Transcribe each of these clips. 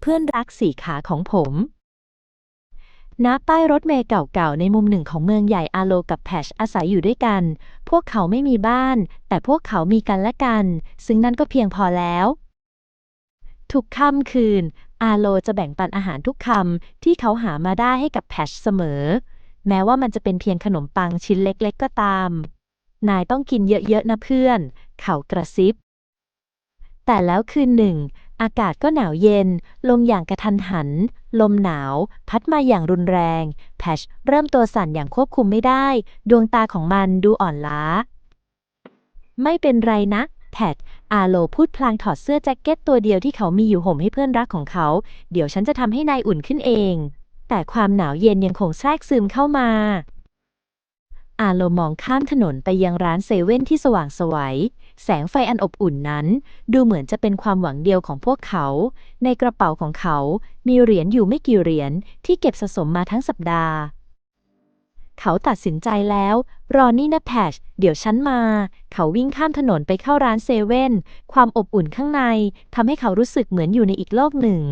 เพื่อนรักสี่ขาของผมณป้ายรถเมล์เก่าๆ ในมุมหนึ่งของเมืองใหญ่อาโลกับแพชอาศัยอยู่ด้วยกัน พวกเขาไม่มีบ้าน แต่พวกเขามีกันและกัน ซึ่งนั่นก็เพียงพอแล้ว ทุกค่ำคืน อาโลจะแบ่งปันอาหารทุกคำที่เขาหามาได้ให้กับแพชเสมอ แม้ว่ามันจะเป็นเพียงขนมปังชิ้นเล็กๆ ก็ตาม นายต้องกินเยอะๆนะเพื่อน เขากระซิบ แต่แล้วคืนหนึ่ง อากาศก็หนาวเย็น ลมอย่างกระทันหัน ลมหนาว พัดมาอย่างรุนแรง แพชเริ่มตัวสั่นอย่างควบคุมไม่ได้ ดวงตาของมันดูอ่อนล้า ไม่เป็นไรนะแพทอาโลพูดพลางถอดเสื้อแจ็คเก็ตตัวเดียวที่เขามีอยู่ห่มให้เพื่อนรักของเขา เดี๋ยวฉันจะทำให้นายอุ่นขึ้นเอง แต่ความหนาวเย็นยังคงแทรกซึมเข้ามา อาโลมองข้ามถนนไปยังร้านเซเว่นที่สว่างสวัย แสงไฟอันอบอุ่นนั้น ดูเหมือนจะเป็นความหวังเดียวของพวกเขา ในกระเป๋าของเขา มีเหรียญอยู่ไม่กี่เหรียญที่เก็บสะสมมาทั้งสัปดาห์ เขาตัดสินใจแล้ว รอนี่นะแพช เดี๋ยวฉันมา เขาวิ่งข้ามถนนไปเข้าร้านเซเว่น ความอบอุ่นข้างในทำให้เขารู้สึกเหมือนอยู่ในอีกโลกหนึ่ง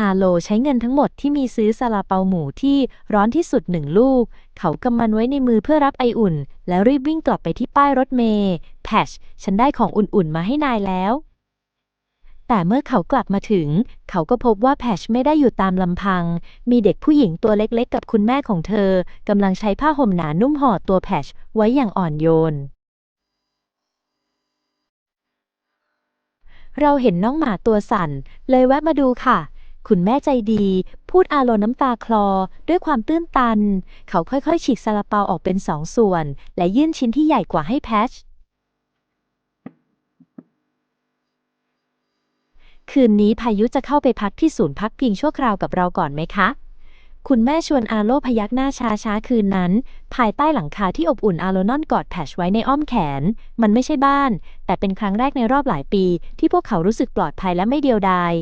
อาโลใช้เงินทั้งหมดที่มีซื้อซาลาเปาหมูที่ร้อนที่สุดหนึ่งลูก เขากำมันไว้ในมือเพื่อรับไออุ่น แล้วรีบวิ่งกลับไปที่ป้ายรถเมล์แพชฉันได้ของอุ่นๆมาให้นายแล้ว แต่เมื่อเขากลับมาถึง เขาก็พบว่าแพชไม่ได้อยู่ตามลำพัง มีเด็กผู้หญิงตัวเล็กๆ กับคุณแม่ของเธอกำลังใช้ผ้าห่มหนานุ่มห่อตัวแพชไว้อย่างอ่อนโยนเราเห็นน้องหมาตัวสั่น เลยแวะมาดูค่ะ คุณแม่ใจดี พูดอาโลน้ำตาคลอ ด้วยความตื้นตัน เขาค่อยๆ ฉีกซาลาเปาออกเป็นสองส่วน และยื่นชิ้นที่ใหญ่กว่าให้แพชคืนนี้พายุจะเข้าไปพักที่ศูนย์พักพิงชั่วคราวกับเราก่อนไหมคะ คุณแม่ชวนอาโลพยักหน้าช้าๆคืนนั้น ภายใต้หลังคาที่อบอุ่นอาโลนอนกอดแพชไว้ในอ้อมแขน มันไม่ใช่บ้าน แต่เป็นครั้งแรกในรอบหลายปี ที่พวกเขารู้สึกปลอดภัยและไม่เดียวดาย